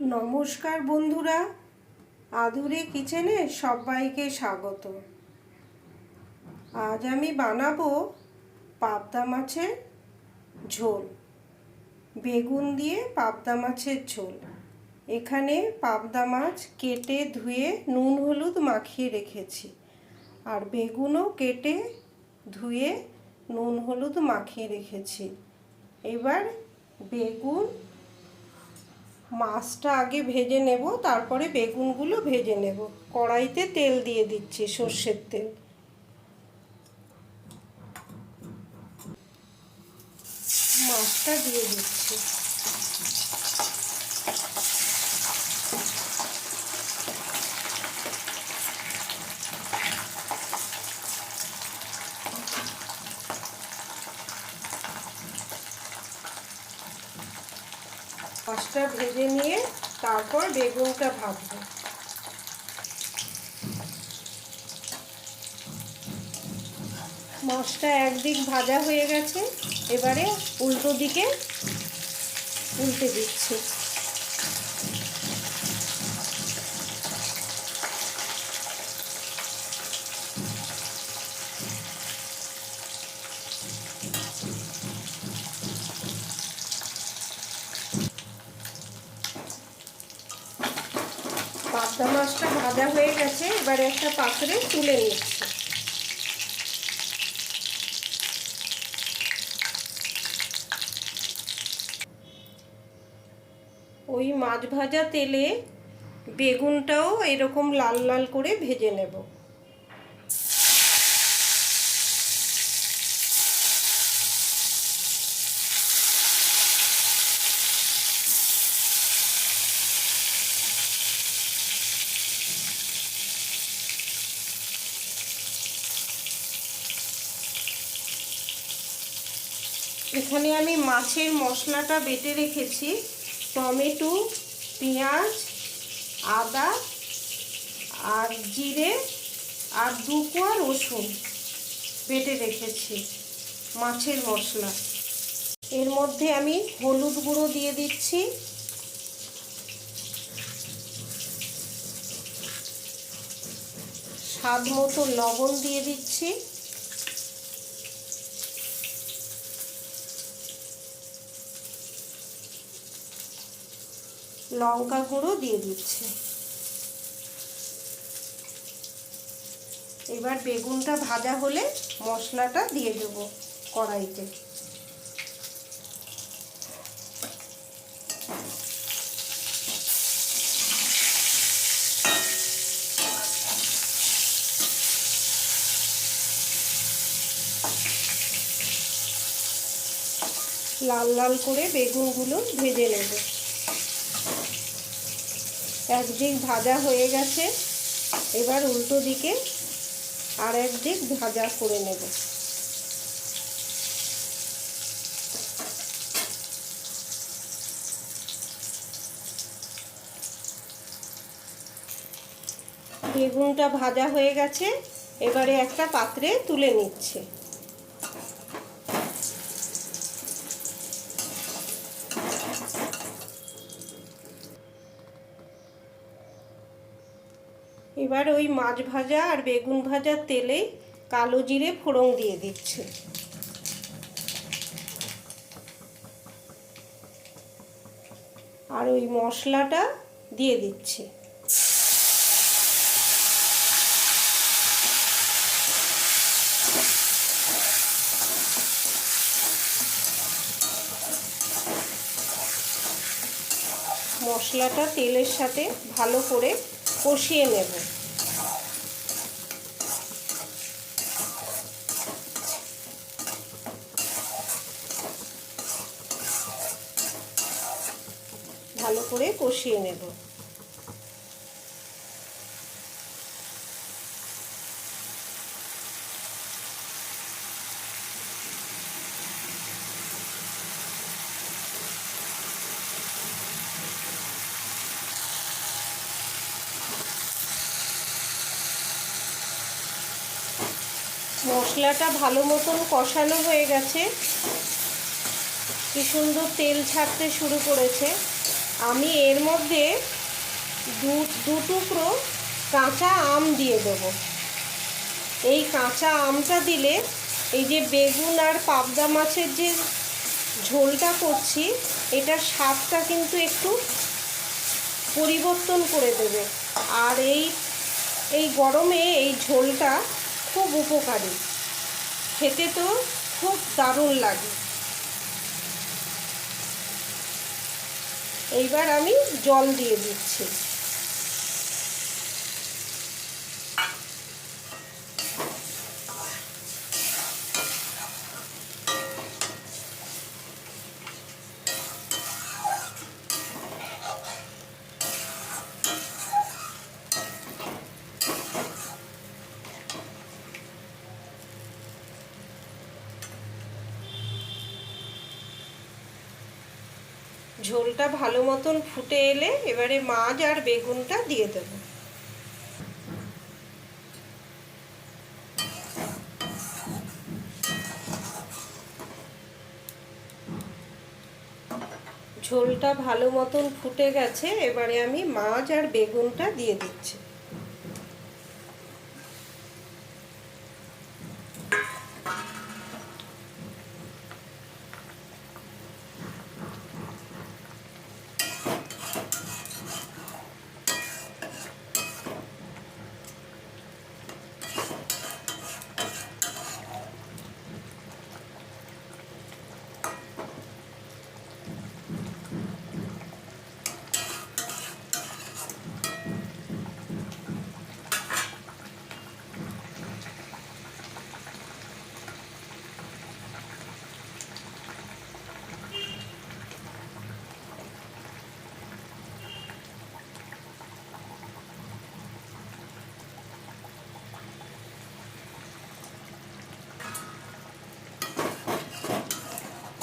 নমস্কার বন্ধুরা আধুরে কিচেনে সবাইকে স্বাগত। আজ আমি বানাবো পাবদা মাছের ঝোল। বেগুন দিয়ে পাবদা মাছের ঝোল। এখানে পাবদা মাছ কেটে ধুয়ে নুন হলুদ মাখিয়ে রেখেছি। আর বেগুনও কেটে ধুয়ে নুন হলুদ মাখিয়ে রেখেছি। এবার বেগুন মাছটা আগে ভেজে নেব, তারপরে বেগুনগুলো ভেজে নেব। কড়াইতে তেল দিয়ে দিচ্ছি সর্ষের তেল। মাছটা দিয়ে দিচ্ছি। মাছটা ভেজে নিয়ে তারপর বেগুনটা ভাজবো। মাছটা একদিক ভাজা হয়ে গেছে, এবারে উল্টো দিকে উল্টে দিচ্ছি। পাবদা মাছটা ভাজা হয়ে গেছে, এবারে একটা পাত্রে তুলে নিচ্ছি। ওই মাছ ভাজা তেলে বেগুনটাও এরকম লাল লাল করে ভেজে নেব। এখানে আমি মাছের মশলাটা বেটে রেখেছি। টমেটো, পেঁয়াজ, আদা আর জিরে আর দু কোয়া রসুন বেটে রেখেছি মাছের মশলা। এর মধ্যে আমি হলুদ গুঁড়ো দিয়ে দিচ্ছি। স্বাদ মতো লবণ দিয়ে দিচ্ছি। লঙ্কা গুঁড়ো দিয়ে দিচ্ছি। এবার বেগুনটা ভাজা হলে মশলাটা দিয়ে দেব কড়াইতে। লাল লাল করে বেগুনগুলো ভেজে নেব। একদিক ভাজা হয়ে গেছে। এবার উল্টো দিকে আর একদিক ভাজা করে নেব। বেগুনটা ভাজা হয়ে গেছে। এবারে একটা পাত্রে তুলে নিচ্ছে। এবার ওই মাছ ভাজা আর বেগুন ভাজার তেলেই কালো জিরে ফোড়ন দিয়ে দিচ্ছে। আর ওই মশলাটা দিয়ে দিচ্ছে। মশলাটা তেলের সাথে ভালো করে কষিয়ে নেব। ভালো করে কষিয়ে নেব। মশলাটা ভালো মতন কষানো হয়ে গেছে। কি সুন্দর তেল ছাড়তে শুরু করেছে। আমি এর মধ্যে দু দু টুকরো কাঁচা আম দিয়ে দেবো। এই কাঁচা আমটা দিলে এই যে বেগুন আর পাবদা মাছের যে ঝোলটা করছি, এটার স্বাদটা কিন্তু একটু পরিবর্তন করে দেবে। আর এই এই গরমে এই ঝোলটা খুব উপকারী। খেতে তো খুব দারুণ লাগে। এইবার আমি জল দিয়ে দিচ্ছি। ঝোলটা ভালো মতন ফুটে এলে এবারে মাছ আর বেগুনটা দিয়ে দেবো। ঝোলটা ভালো মতন ফুটে গেছে, এবারে আমি মাছ আর বেগুনটা দিয়ে দিচ্ছি।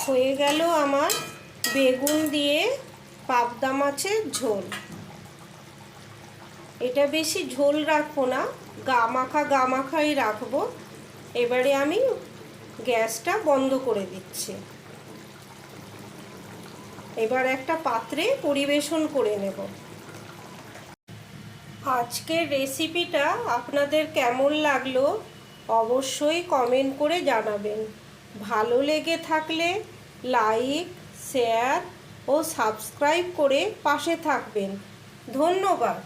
হয়ে গেল আমার বেগুন দিয়ে পাবদা মাছের ঝোল। এটা বেশি ঝোল রাখব না গা মাখা গা মাখাই রাখব। এবারে আমি গ্যাসটা বন্ধ করে দিচ্ছি। এবার একটা পাত্রে পরিবেশন করে নেব। আজকের রেসিপিটা আপনাদের কেমন লাগল অবশ্যই কমেন্ট করে জানাবেন। ভালো লেগে থাকলে লাইক শেয়ার ও সাবস্ক্রাইব করে পাশে থাকবেন। ধন্যবাদ।